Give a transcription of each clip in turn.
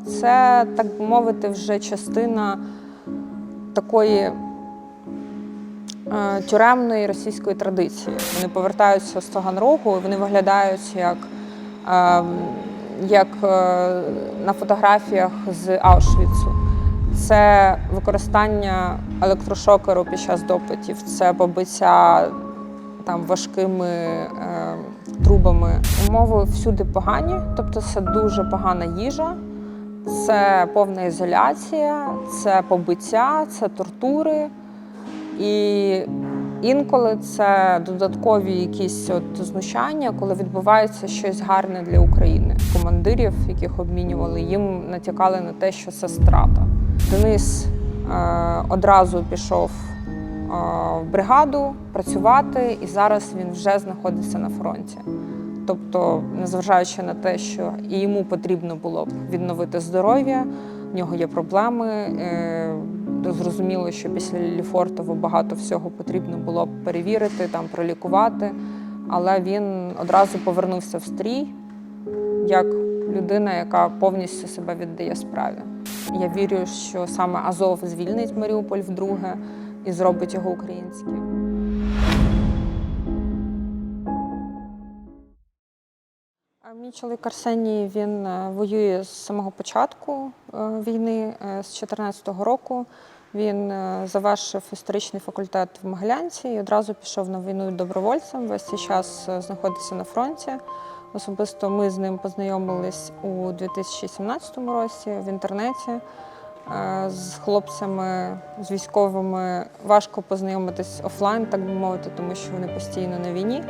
це, так би мовити, вже частина такої е, тюремної російської традиції. Вони повертаються з Таганрогу, і вони виглядають як, е, як е, на фотографіях з Аушвіцу. Це використання електрошокеру під час допитів, це побиття там важкими е, трубами. Умови всюди погані, тобто це дуже погана їжа, це повна ізоляція, це побиття, це тортури. І інколи це додаткові якісь от знущання, коли відбувається щось гарне для України. Командирів, яких обмінювали, їм натякали на те, що це страта. Денис е, одразу пішов е, в бригаду працювати, і зараз він вже знаходиться на фронті. Тобто, незважаючи на те, що і йому потрібно було б відновити здоров'я, в нього є проблеми. е, Зрозуміло, що після Ліфортово багато всього потрібно було б перевірити, там пролікувати. Але він одразу повернувся в стрій як людина, яка повністю себе віддає справі. Я вірю, що саме Азов звільнить Маріуполь вдруге і зробить його українським. Мій чоловік Арсеній він е, воює з самого початку е, війни, е, з 2014 року. Він завершив історичний факультет в Могилянці і одразу пішов на війну добровольцем. Весь цей час знаходиться на фронті. Особисто ми з ним познайомились у 2017 році в інтернеті. З хлопцями, з військовими важко познайомитись офлайн, так би мовити, тому що вони постійно на війні.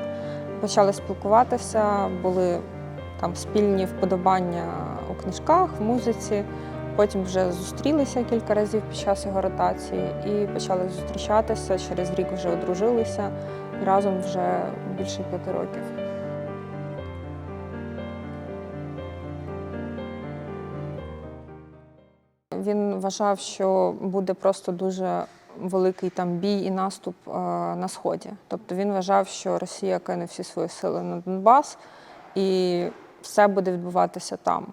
Почали спілкуватися, були там спільні вподобання у книжках, в музиці. Потім вже зустрілися кілька разів під час його ротації і почали зустрічатися. Через рік вже одружилися і разом вже більше п'яти років. Він вважав, що буде просто дуже великий там бій і наступ е, на сході. Тобто він вважав, що Росія кине всі свої сили на Донбас і все буде відбуватися там.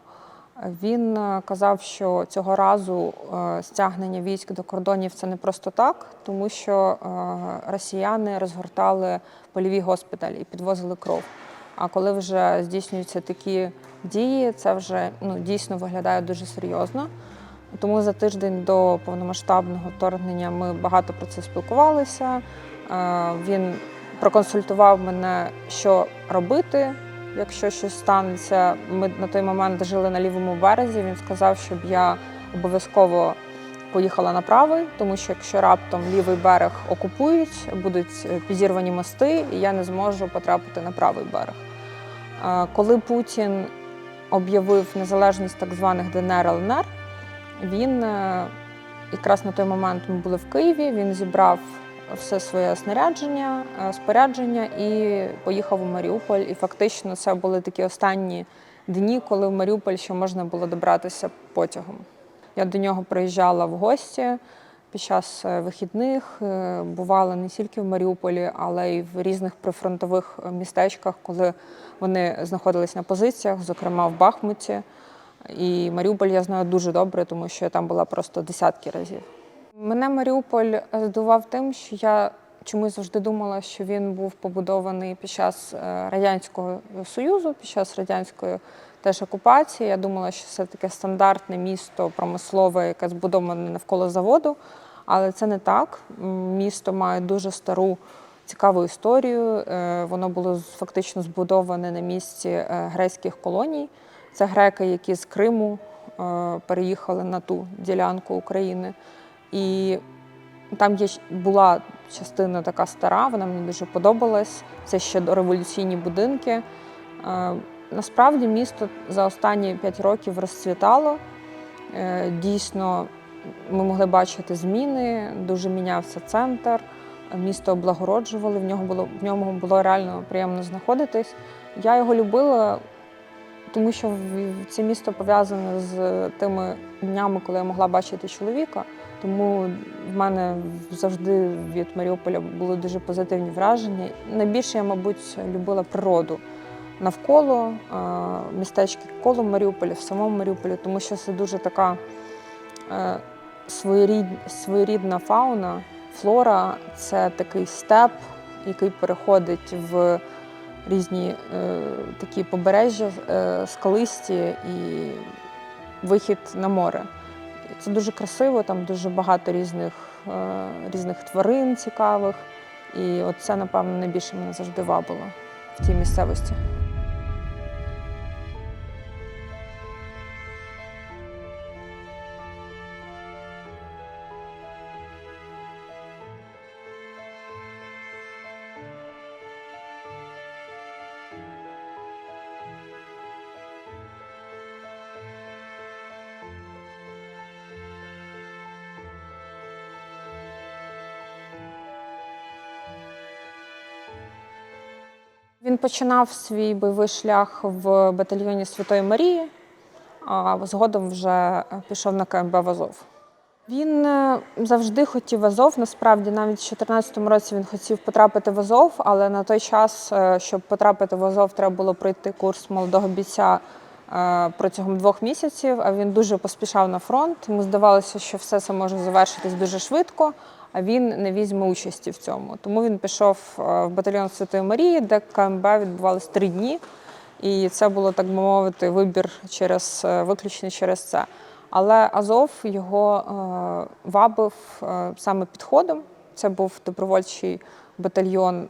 Він е, казав, що цього разу е, стягнення військ до кордонів це не просто так, тому що е, росіяни розгортали польові госпіталі і підвозили кров. А коли вже здійснюються такі дії, це вже ну, дійсно виглядає дуже серйозно. Тому за тиждень до повномасштабного вторгнення ми багато про це спілкувалися. Він проконсультував мене, що робити, якщо щось станеться. Ми на той момент жили на лівому березі. Він сказав, щоб я обов'язково поїхала на правий, тому що якщо раптом лівий берег окупують, будуть е, підірвані мости, і я не зможу потрапити на правий берег. Е, Коли Путін об'явив незалежність так званих ДНР ЛНР, він е, якраз на той момент ми були в Києві. Він зібрав все своє снарядження, е, спорядження і поїхав у Маріуполь. І фактично це були такі останні дні, коли в Маріуполь ще можна було добратися потягом. Я до нього приїжджала в гості під час е, вихідних, е, бувала не тільки в Маріуполі, але й в різних прифронтових містечках, коли вони знаходились на позиціях, зокрема в Бахмуті. І Маріуполь я знаю дуже добре, тому що я там була просто десятки разів. Мене Маріуполь здивував тим, що я чомусь завжди думала, що він був побудований під час е, Радянського Союзу, під час радянської теж окупації. Я думала, що це таке стандартне місто промислове, яке збудоване навколо заводу. Але це не так. Місто має дуже стару цікаву історію. Е, Воно було фактично збудоване на місці е, грецьких колоній. Це греки, які з Криму переїхали на ту ділянку України. І там є, була частина така стара, вона мені дуже подобалась. Це ще дореволюційні будинки. Е, Насправді місто за останні п'ять років розцвітало. Е, Дійсно, ми могли бачити зміни, дуже мінявся центр, місто облагороджували, в нього було в ньому було реально приємно знаходитись. Я його любила, тому що це місто пов'язане з тими днями, коли я могла бачити чоловіка. Тому в мене завжди від Маріуполя були дуже позитивні враження. Найбільше я, мабуть, любила природу. навколо е, містечки коло Маріуполя, в самому Маріуполі, тому що це дуже така е, своєрідна фауна, флора це такий степ, який переходить в різні е, такі побережжя скалисті і вихід на море. Це дуже красиво, там дуже багато різних, е, різних тварин цікавих. І от це, напевно, найбільше мене завжди вабило в тій місцевості. Починав свій бойовий шлях в батальйоні Святої Марії, а згодом вже пішов на КМБ в Азов. Він е, завжди хотів Азов. Насправді, навіть в 2014 році він хотів потрапити в Азов, але на той час, е, щоб потрапити в Азов, треба було пройти курс молодого бійця е, протягом двох місяців. А він дуже поспішав на фронт. Йому здавалося, що все це може завершитись дуже швидко, він не візьме участі в цьому. Тому він пішов е, в батальйон Святої Марії, де КМБ відбувалось три дні. І це було, так би мовити, вибір через е, виключно через це. Але Азов його е, вабив е, саме підходом. Це був добровольчий батальйон,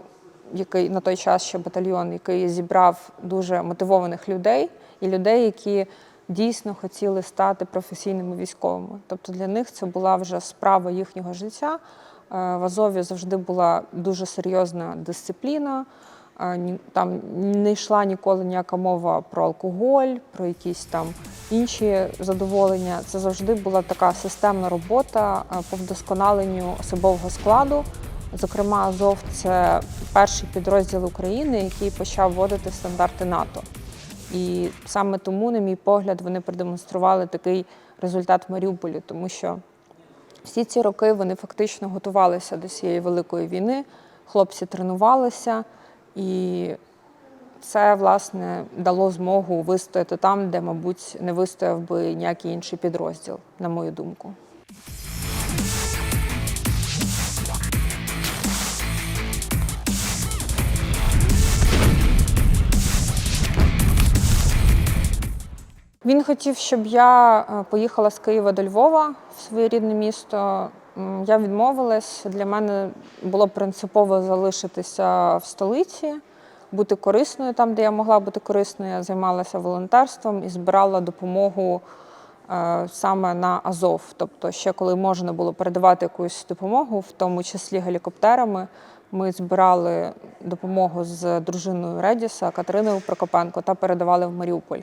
який на той час ще батальйон, який зібрав дуже мотивованих людей і людей, які дійсно хотіли стати професійними військовими. Тобто для них це була вже справа їхнього життя. Е, В Азові завжди була дуже серйозна дисципліна. Е, Там не йшла ніколи ніяка мова про алкоголь, про якісь там інші задоволення. Це завжди була така системна робота е, по вдосконаленню особового складу. Зокрема, Азов це перший підрозділ України, який почав вводити стандарти НАТО. І саме тому, на мій погляд, вони продемонстрували такий результат в Маріуполі, тому що всі ці роки вони фактично готувалися до цієї великої війни. Хлопці тренувалися, і це власне дало змогу вистояти там, де, мабуть, не вистояв би ніякий інший підрозділ, на мою думку. Він хотів, щоб я е, поїхала з Києва до Львова в своє рідне місто. Я відмовилась. Для мене було принципово залишитися в столиці, бути корисною там, де я могла бути корисною. Я займалася волонтерством і збирала допомогу е, саме на Азов. Тобто, ще коли можна було передавати якусь допомогу, в тому числі гелікоптерами, ми збирали допомогу з дружиною Редіса Катериною Прокопенко та передавали в Маріуполь.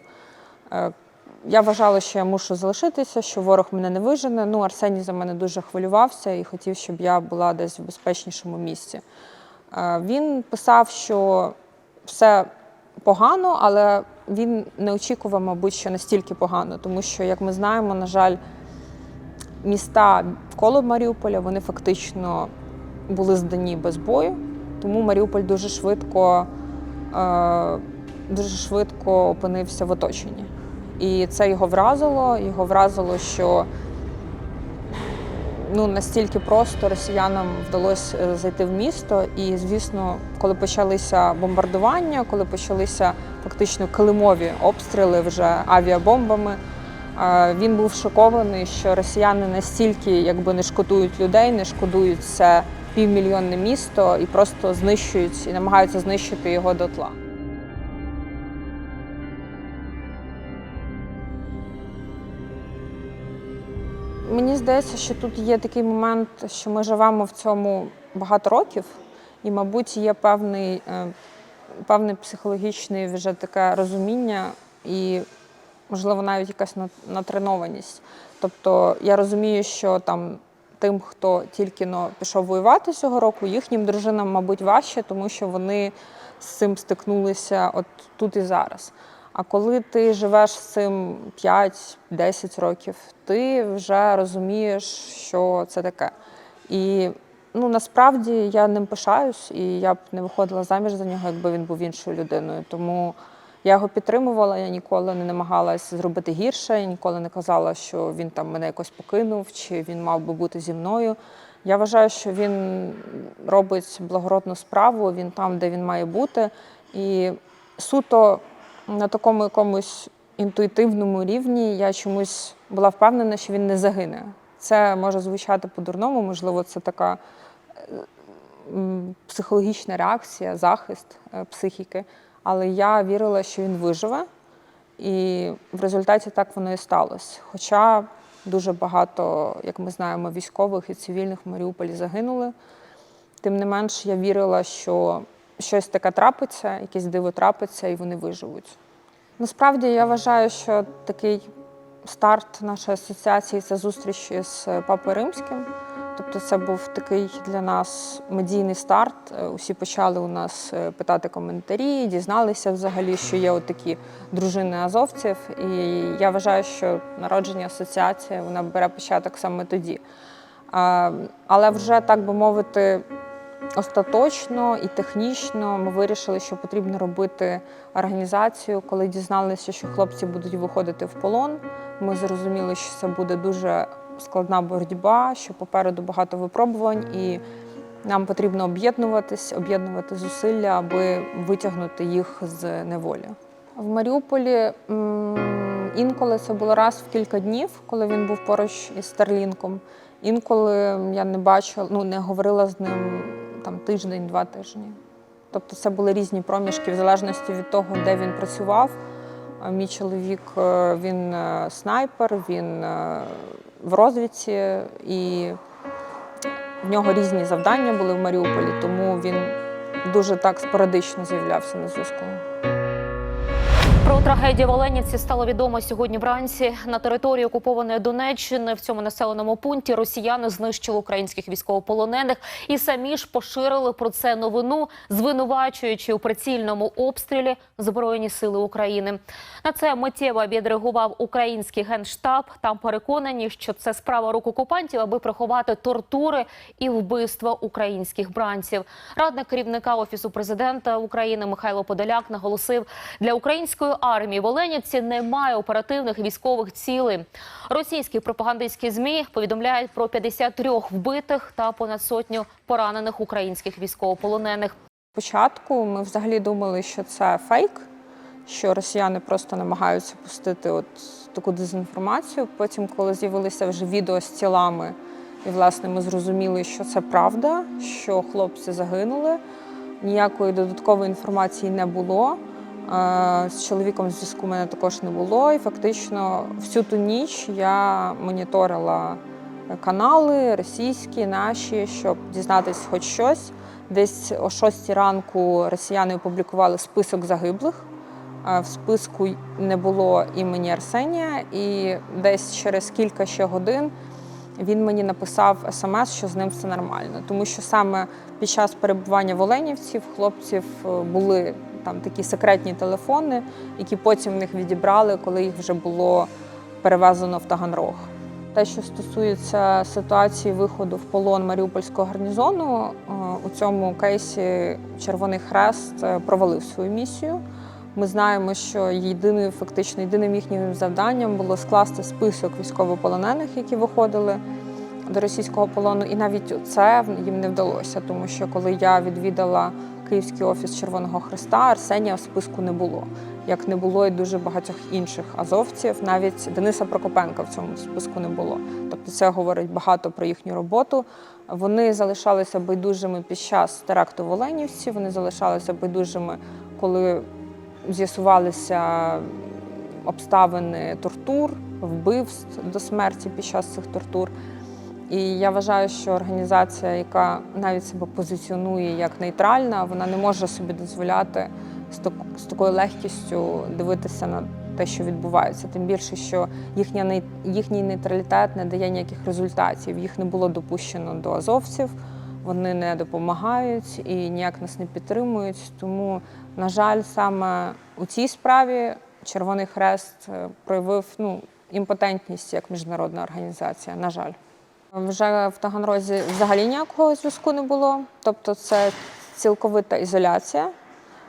Я вважала, що я мушу залишитися, що ворог мене не вижене. Ну, Арсеній за мене дуже хвилювався і хотів, щоб я була десь в безпечнішому місці. Е, Він писав, що все погано, але він не очікував, мабуть, що настільки погано, тому що, як ми знаємо, на жаль, міста коло Маріуполя вони фактично були здані без бою, тому Маріуполь дуже швидко, е, дуже швидко опинився в оточенні. І це його вразило. Його вразило, що ну, настільки просто росіянам вдалося е, зайти в місто. І, звісно, коли почалися бомбардування, коли почалися фактично килимові обстріли вже авіабомбами, е, він був шокований, що росіяни настільки якби не шкодують людей, не шкодують це півмільйонне місто і просто знищують і намагаються знищити його дотла. Мені здається, що тут є такий момент, що ми живемо в цьому багато років, і, мабуть, є певний, е, певне психологічне вже таке розуміння і, можливо, навіть якась натренованість. Тобто я розумію, що там тим, хто тільки но пішов воювати цього року, їхнім дружинам, мабуть, важче, тому що вони з цим стикнулися от тут і зараз. А коли ти живеш з цим 5-10 років, ти вже розумієш, що це таке. І ну, насправді я ним пишаюсь, і я б не виходила заміж за нього, якби він був іншою людиною. Тому Я його підтримувала, я ніколи не намагалась зробити гірше, я ніколи не казала, що він там мене якось покинув, чи він мав би бути зі мною. Я вважаю, що він робить благородну справу, він там, де він має бути. І суто на такому якомусь інтуїтивному рівні я чомусь була впевнена, що він не загине. Це може звучати по-дурному, можливо, це така психологічна реакція, захист е, психіки. Але я вірила, що він виживе, і в результаті так воно і сталося. Хоча дуже багато, як ми знаємо, військових і цивільних в Маріуполі загинули. Тим не менш, я вірила, що щось таке трапиться, якесь диво трапиться, і вони виживуть. Насправді я вважаю, що такий старт нашої асоціації це зустріч із Папою Римським. Тобто це був такий для нас медійний старт. Е, Усі почали у нас е, питати коментарі, дізналися взагалі, що є от такі дружини азовців. І я вважаю, що народження асоціації вона бере початок саме тоді. Але вже так би мовити, остаточно і технічно ми вирішили, що потрібно робити організацію. Коли дізналися, що хлопці будуть виходити в полон, ми зрозуміли, що це буде дуже складна боротьба, що попереду багато випробувань, і нам потрібно об'єднуватись, об'єднувати зусилля, аби витягнути їх з неволі. В Маріуполі інколи це було раз в кілька днів, коли він був поруч із Старлінком. Інколи я не бачила, ну не говорила з ним там тиждень-два тижні. Тобто це були різні проміжки в залежності від того, де він працював. Мій чоловік е, він е, снайпер, він е, в розвідці, і в нього різні завдання були в Маріуполі, тому він дуже так спорадично з'являвся на зв'язку. Про трагедію в Оленівці стало відомо сьогодні вранці. На території окупованої Донеччини в цьому населеному пункті росіяни знищили українських військовополонених і самі ж поширили про це новину, звинувачуючи у прицільному обстрілі Збройні сили України. На це миттєво відреагував український генштаб. Там переконані, що це справа рук окупантів, аби приховати тортури і вбивства українських бранців. Радник керівника офісу президента України Михайло Подоляк наголосив, для української армії в Оленівці немає оперативних військових цілей. Російські пропагандистські змі повідомляють про 53 вбитих та понад сотню поранених українських військовополонених. Спочатку ми взагалі думали, що це фейк, що росіяни просто намагаються пустити от таку дезінформацію. Потім, коли з'явилися вже відео з тілами, і власне ми зрозуміли, що це правда, що хлопці загинули. Ніякої додаткової інформації не було. З чоловіком зв'язку мене також не було. І фактично всю ту ніч я моніторила канали російські, наші, щоб дізнатися хоч щось. Десь о 6 ранку росіяни опублікували список загиблих. В списку не було імені Арсенія, і десь через кілька ще годин він мені написав смс, що з ним все нормально. Тому що саме під час перебування в Оленівці хлопців е, були там такі секретні телефони, які потім в них відібрали, коли їх вже було перевезено в Таганрог. Те, що стосується ситуації виходу в полон Маріупольського гарнізону, е, у цьому кейсі Червоний Хрест е, провалив свою місію. Ми знаємо, що єдиною, фактично єдиним їхнім завданням було скласти список військовополонених, які виходили до російського полону, і навіть це їм не вдалося, тому що коли я відвідала Київський офіс Червоного Хреста, Арсенія в списку не було, як не було і дуже багатьох інших азовців. Навіть Дениса Прокопенка в цьому списку не було. Тобто це говорить багато про їхню роботу. Вони залишалися байдужими під час теракту в Оленівці. Вони залишалися байдужими, коли з'ясувалися обставини тортур, вбивств до смерті під час цих тортур. І я вважаю, що організація, яка навіть себе позиціонує як нейтральна, вона не може собі дозволяти з, так, з такою легкістю дивитися на те, що відбувається. Тим більше, що їхня, їхній нейтралітет не дає ніяких результатів. Їх не було допущено до азовців, вони не допомагають і ніяк нас не підтримують. Тому, на жаль, саме у цій справі Червоний Хрест е, проявив ну, імпотентність як міжнародна організація. На жаль. Вже в Таганрозі взагалі ніякого зв'язку не було. Тобто це цілковита ізоляція.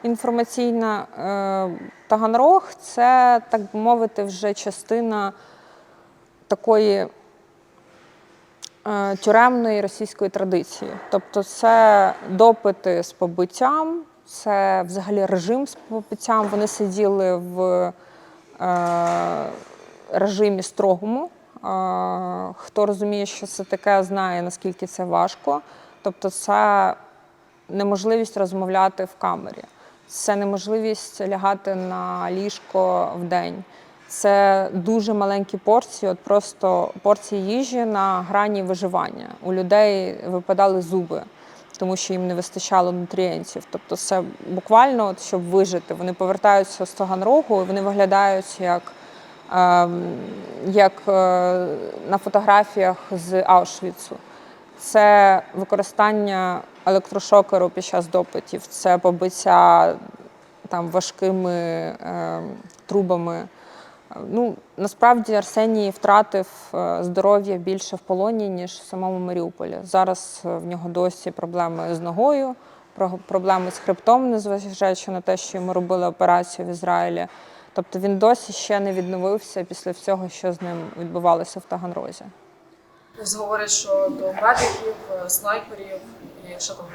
інформаційна. Е, Таганрог це, так би мовити, вже частина такої е, тюремної російської традиції. Тобто це допити з побиттям, це взагалі режим з побиттям. Вони сиділи в е, режимі строгому. Хто розуміє, що це таке, знає, наскільки це важко. Тобто, це неможливість розмовляти в камері, це неможливість лягати на ліжко в день. Це дуже маленькі порції, от просто порції їжі на грані виживання. У людей випадали зуби, тому що їм не вистачало нутрієнтів. Тобто, це буквально, от, щоб вижити. Вони повертаються з Таганрогу, і вони виглядають як, як е, на фотографіях з Аушвіцу. Це використання електрошокеру під час допитів, це побиття там важкими е, трубами. Ну, насправді Арсеній втратив е, здоров'я більше в полоні, ніж в самому Маріуполі. Зараз е, в нього досі проблеми з ногою, проблеми з хребтом, незважаючи на те, що йому робили операцію в Ізраїлі. Тобто він досі ще не відновився після всього, що з ним відбувалося в Таганрозі. Ось говорять, що до медиків, е, снайперів і ще там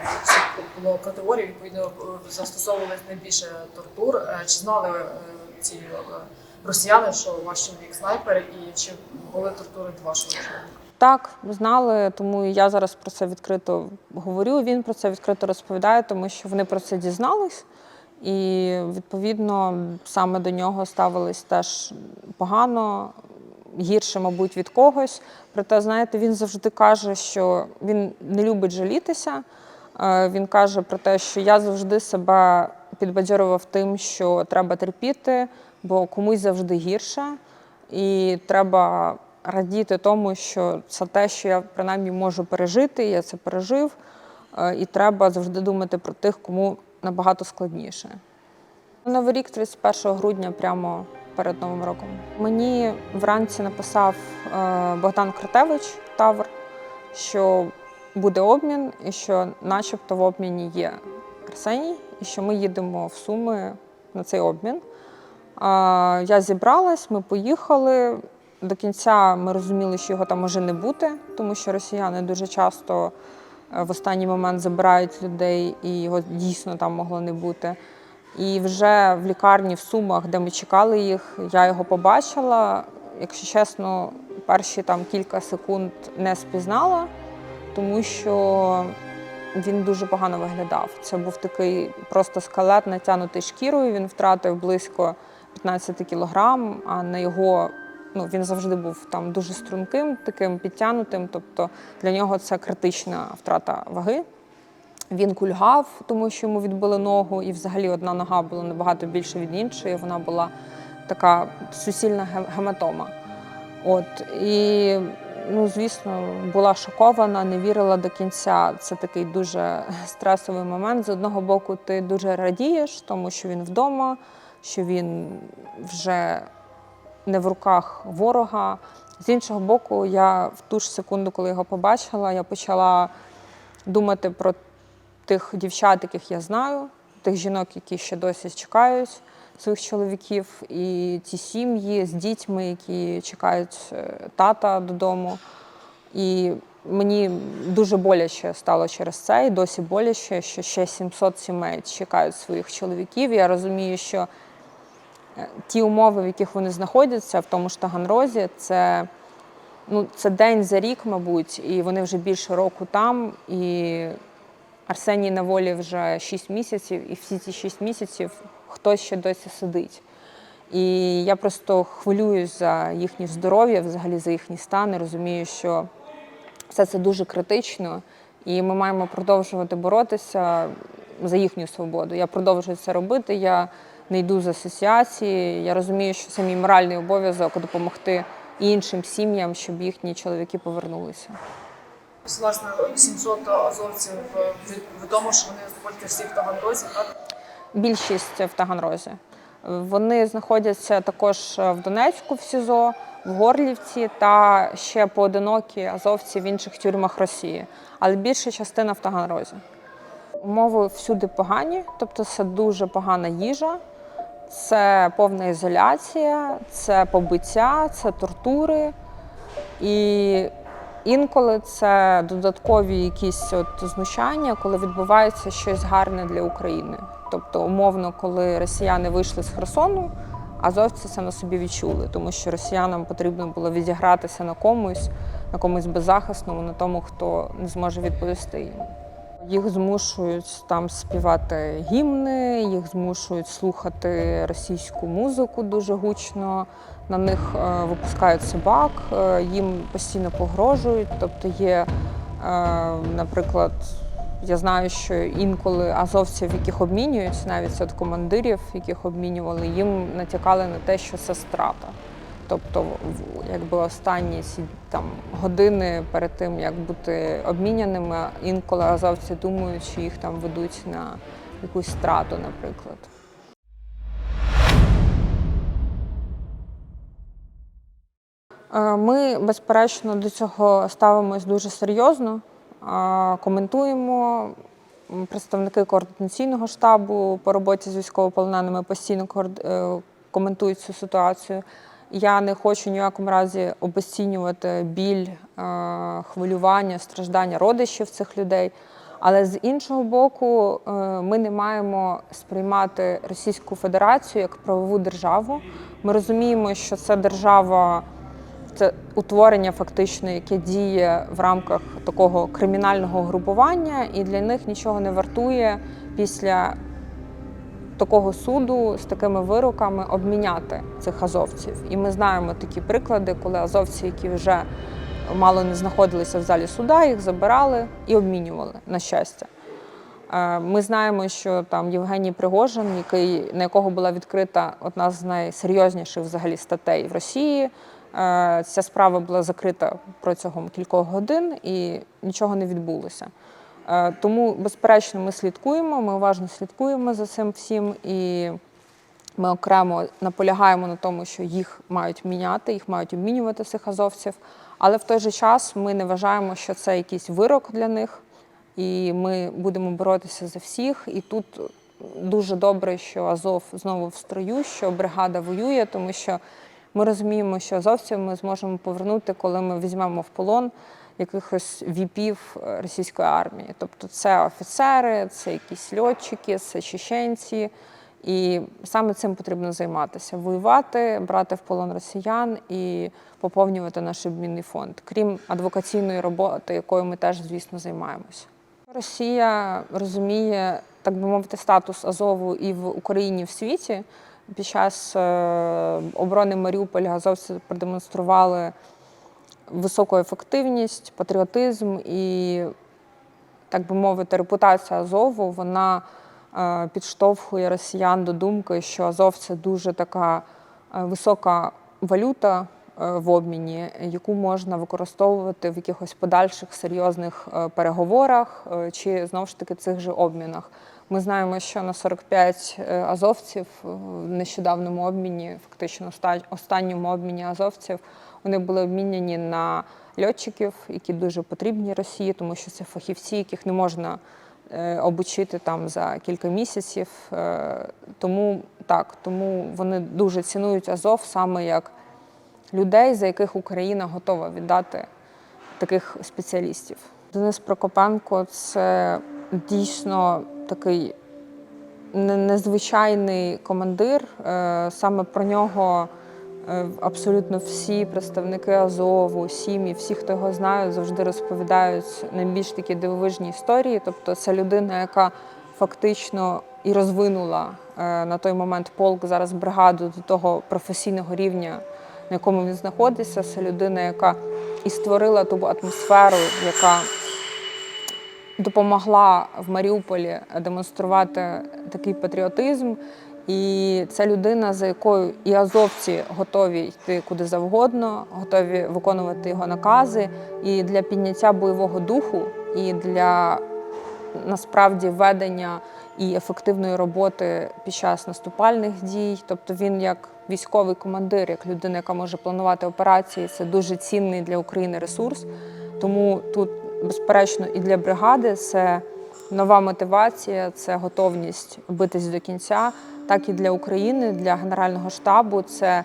було категорій, відповідно е, застосовували найбільше тортур. Е, Чи знали ці росіяни, що ваш чоловік снайпер, і чи були тортури до вашого чоловіка? Так, знали, тому я зараз про це відкрито говорю. Він про це відкрито розповідає, тому що вони про це дізнались, і відповідно саме до нього ставились теж погано, гірше, мабуть, від когось. Проте, знаєте, він завжди каже, що він не любить жалітися. Е, Він каже про те, що я завжди себе підбадьорював тим, що треба терпіти, бо комусь завжди гірше, і треба радіти тому, що це те, що я принаймні можу пережити, я це пережив. Е, І треба завжди думати про тих, кому набагато складніше. Новий рік 31 грудня, прямо перед Новим роком. Мені вранці написав е, Богдан Кратевич Тавр, що буде обмін, і що, начебто, в обміні є Арсеній, і що ми їдемо в Суми на цей обмін. Я зібралась, ми поїхали. До кінця ми розуміли, що його там може не бути, тому що росіяни дуже часто в останній момент забирають людей, і його дійсно там могло не бути. І вже в лікарні в Сумах, де ми чекали їх, я його побачила. Якщо чесно, перші там кілька секунд не спізнала, тому що він дуже погано виглядав. Це був такий просто скелет, натягнутий шкірою. Він втратив близько 15 кілограм, а на його ну, він завжди був там дуже струнким, таким підтягнутим. Тобто для нього це критична втрата ваги. Він кульгав, тому що йому відбили ногу, і взагалі одна нога була набагато більше від іншої. Вона була така суцільна гематома. От і ну, звісно, була шокована, не вірила до кінця. Це такий дуже стресовий момент. З одного боку, ти дуже радієш, тому що він вдома, що він вже не в руках ворога. З іншого боку, я в ту ж секунду, коли його побачила, я почала думати про тих дівчат, яких я знаю, тих жінок, які ще досі чекають своїх чоловіків, і ті сім'ї з дітьми, які чекають е, тата додому. І мені дуже боляче стало через це, і досі боляче, що ще 700 сімей чекають своїх чоловіків. Я розумію, що ті умови, в яких вони знаходяться, в тому ж Таганрозі, це, ну, це день за рік, мабуть, і вони вже більше року там. І Арсеній на волі вже 6 місяців, і всі ці 6 місяців хтось ще досі сидить. І я просто хвилююсь за їхнє здоров'я, взагалі за їхній стан, і розумію, що все це дуже критично, і ми маємо продовжувати боротися за їхню свободу. Я продовжую це робити. Я не йду з асоціації. Я розумію, що це мій моральний обов'язок допомогти іншим сім'ям, щоб їхні чоловіки повернулися. Власне, 700 азовців е, відомо, що вони знаходяться всі в Таганрозі, так? Більшість в Таганрозі. Вони знаходяться також в Донецьку в СІЗО, в Горлівці та ще поодинокі азовці в інших тюрмах Росії, але більша частина в Таганрозі. Умови всюди погані, тобто це дуже погана їжа, це повна ізоляція, це побиття, це тортури. І інколи це додаткові якісь от знущання, коли відбувається щось гарне для України. Тобто, умовно, коли росіяни вийшли з Херсону, азовці це на собі відчули, тому що росіянам потрібно було відігратися на комусь, на комусь беззахисному, на тому, хто не зможе відповісти їм. Їх змушують там співати гімни, їх змушують слухати російську музику дуже гучно. На них е, випускають собак, е, їм постійно погрожують. Тобто є, е, наприклад, я знаю, що інколи азовців, яких обмінюють, навіть от командирів, яких обмінювали, їм натякали на те, що це страта. Тобто, якби останні ці там години перед тим, як бути обміняними, інколи азовці думають, що їх там ведуть на якусь страту, наприклад. Е, Ми, безперечно, до цього ставимось дуже серйозно, е, коментуємо. Представники координаційного штабу по роботі з військовополоненими постійно е, коментують цю ситуацію. Я не хочу ні в якому разі обесцінювати біль, е, хвилювання, страждання родичів цих людей. Але з іншого боку, е, ми не маємо сприймати Російську Федерацію як правову державу. Ми розуміємо, що це держава це утворення, фактично, яке діє в рамках такого кримінального групування, і для них нічого не вартує після такого суду з такими вироками обміняти цих азовців. І ми знаємо такі приклади, коли азовці, які вже мало не знаходилися в залі суда, їх забирали і обмінювали на щастя. Е, Ми знаємо, що там Євгеній Пригожин, який, на якого була відкрита одна з найсерйозніших взагалі статей в Росії. е, Ця справа була закрита протягом кількох годин і нічого не відбулося. Е, Тому, безперечно, ми слідкуємо, ми уважно слідкуємо за цим всім, і ми окремо наполягаємо на тому, що їх мають міняти, їх мають обмінювати цих азовців. Але в той же час ми не вважаємо, що це якийсь вирок для них, і ми будемо боротися за всіх. І тут дуже добре, що Азов знову в строю, що бригада воює, тому що ми розуміємо, що азовців ми зможемо повернути, коли ми візьмемо в полон якихось віпів е, російської армії. Тобто це офіцери, це якісь льотчики, це чеченці. І саме цим потрібно займатися: воювати, брати в полон росіян і поповнювати наш обмінний фонд, крім адвокаційної роботи, якою ми теж, звісно, займаємося. Росія розуміє, так би мовити, статус Азову і в Україні і в світі. Під час е, оборони Маріуполя азовці продемонстрували високу ефективність, патріотизм і, так би мовити, репутація Азову вона е, підштовхує росіян до думки, що Азов це дуже така е, висока валюта е, в обміні, яку можна використовувати в якихось подальших серйозних переговорах чи знову ж таки цих же обмінах. Ми знаємо, що на 45 е, азовців в нещодавньому обміні, фактично останньому обміні азовців, вони були обміняні на льотчиків, які дуже потрібні Росії, тому що це фахівці, яких не можна е, обучити там за кілька місяців. Е, Тому так, тому вони дуже цінують Азов саме як людей, за яких Україна готова віддати таких спеціалістів. Денис Прокопенко це дійсно такий незвичайний командир. Е, Саме про нього абсолютно всі представники Азову, сім'ї, всі, хто його знають, завжди розповідають найбільш такі дивовижні історії. Тобто, це людина, яка фактично і розвинула е, на той момент полк зараз бригаду до того професійного рівня, на якому він знаходиться. Це людина, яка і створила ту атмосферу, яка допомогла в Маріуполі демонструвати такий патріотизм. І це людина, за якою і азовці готові йти куди завгодно, готові виконувати його накази. І для підняття бойового духу, і для насправді ведення і ефективної роботи під час наступальних дій. Тобто він як військовий командир, як людина, яка може планувати операції, це дуже цінний для України ресурс. Тому тут, безперечно, і для бригади це нова мотивація, це готовність битись до кінця, так і для України, для Генерального штабу. Це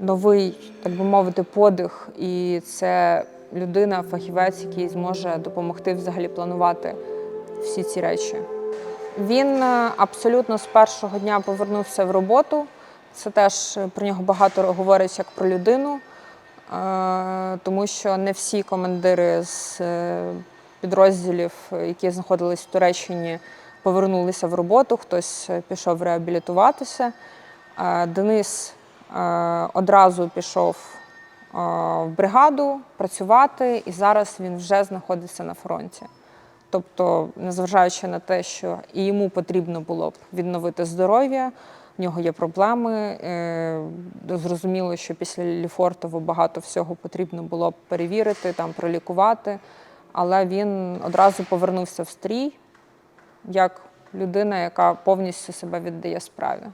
новий, так би мовити, подих, і це людина, фахівець, який зможе допомогти взагалі планувати всі ці речі. Він е, абсолютно з першого дня повернувся в роботу. Це теж про нього багато говорить як про людину, е, тому що не всі командири з е, підрозділів, які знаходились в Туреччині, повернулися в роботу, хтось е, пішов реабілітуватися. Е, Денис е, одразу пішов в бригаду працювати, і зараз він вже знаходиться на фронті. Тобто, незважаючи на те, що і йому потрібно було б відновити здоров'я, в нього є проблеми. Зрозуміло, що після Ліфортово багато всього потрібно було б перевірити, там пролікувати. Але він одразу повернувся в стрій як людина, яка повністю себе віддає справі.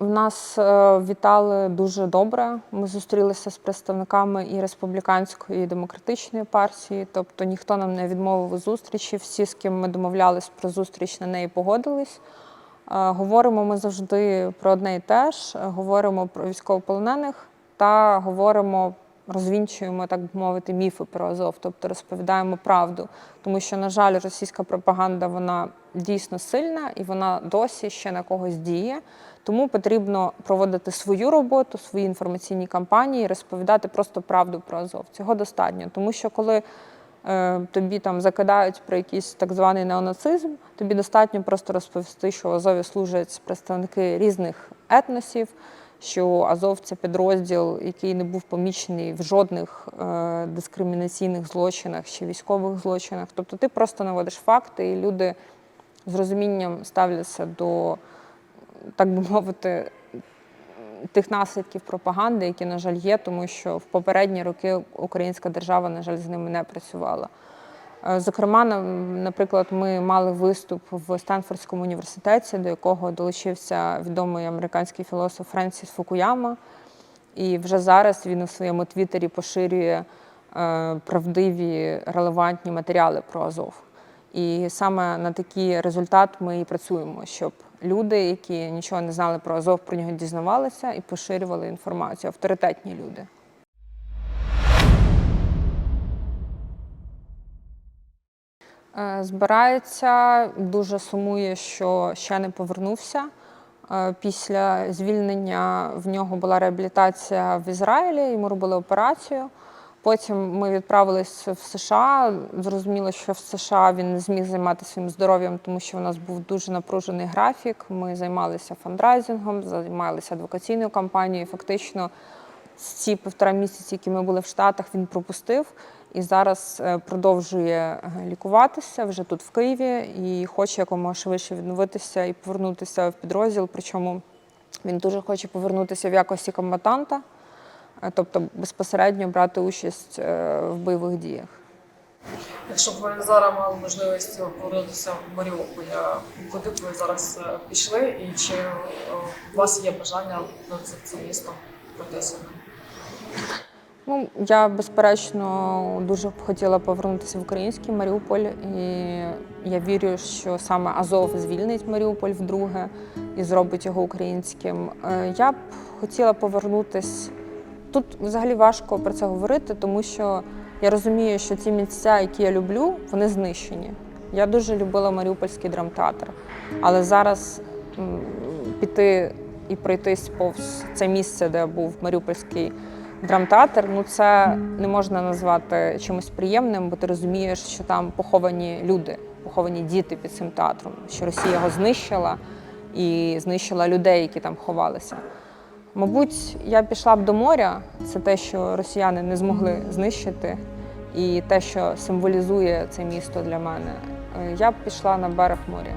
В нас е, вітали дуже добре. Ми зустрілися з представниками і республіканської і демократичної партії. Тобто ніхто нам не відмовив у зустрічі. Всі, з ким ми домовлялись про зустріч, на неї погодились. Е, Говоримо ми завжди про одне і те ж. Говоримо про військовополонених та говоримо, розвінчуємо, так би мовити, міфи про Азов, тобто розповідаємо правду. Тому що, на жаль, російська пропаганда вона дійсно сильна і вона досі ще на когось діє. Тому потрібно проводити свою роботу, свої інформаційні кампанії, розповідати просто правду про Азов. Цього достатньо, тому що коли е, тобі там закидають про якийсь так званий неонацизм, тобі достатньо просто розповісти, що в Азові служать представники різних етносів, що Азов це підрозділ, який не був помічений в жодних е, дискримінаційних злочинах чи військових злочинах. Тобто ти просто наводиш факти, і люди з розумінням ставляться до, так би мовити, тих наслідків пропаганди, які, на жаль, є, тому що в попередні роки українська держава, на жаль, з ними не працювала. Е, Зокрема, на- наприклад, ми мали виступ в Стенфордському університеті, до якого долучився відомий американський філософ Френсіс Фукуяма. І вже зараз він у своєму твіттері поширює е, правдиві релевантні матеріали про Азов. І саме на такий результат ми і працюємо, щоб люди, які нічого не знали про Азов, про нього дізнавалися і поширювали інформацію, авторитетні люди. Збирається, дуже сумує, що ще не повернувся. Е, Після звільнення в нього була реабілітація в Ізраїлі, йому робили операцію. Потім ми відправились в США. Зрозуміло, що в США він не зміг займатися своїм здоров'ям, тому що у нас був дуже напружений графік. Ми займалися фандрайзингом, займалися адвокаційною кампанією. Фактично, ці півтора місяці, які ми були в Штатах, він пропустив і зараз е, продовжує е, лікуватися вже тут, в Києві, і хоче якомога швидше відновитися і повернутися в підрозділ. Причому він дуже хоче повернутися в якості комбатанта, е, тобто безпосередньо брати участь в бойових діях. Якщо б ви зараз мали можливість повернутися в Маріуполь, куди б ви зараз пішли, і чи у вас є бажання це, місто пройтися? Ну, я безперечно дуже б хотіла повернутися в український Маріуполь, і я вірю, що саме Азов звільнить Маріуполь вдруге і зробить його українським. Е, Я б хотіла повернутися. Тут взагалі важко про це говорити, тому що я розумію, що ці місця, які я люблю, вони знищені. Я дуже любила Маріупольський драмтеатр, але зараз піти і пройтись повз це місце, де був Маріупольський драмтеатр, ну це не можна назвати чимось приємним, бо ти розумієш, що там поховані люди, поховані діти під цим театром, що Росія його знищила і знищила людей, які там ховалися. Мабуть, я пішла б до моря. Це те, що росіяни не змогли знищити, і те, що символізує це місто для мене. Е, Я б пішла на берег моря.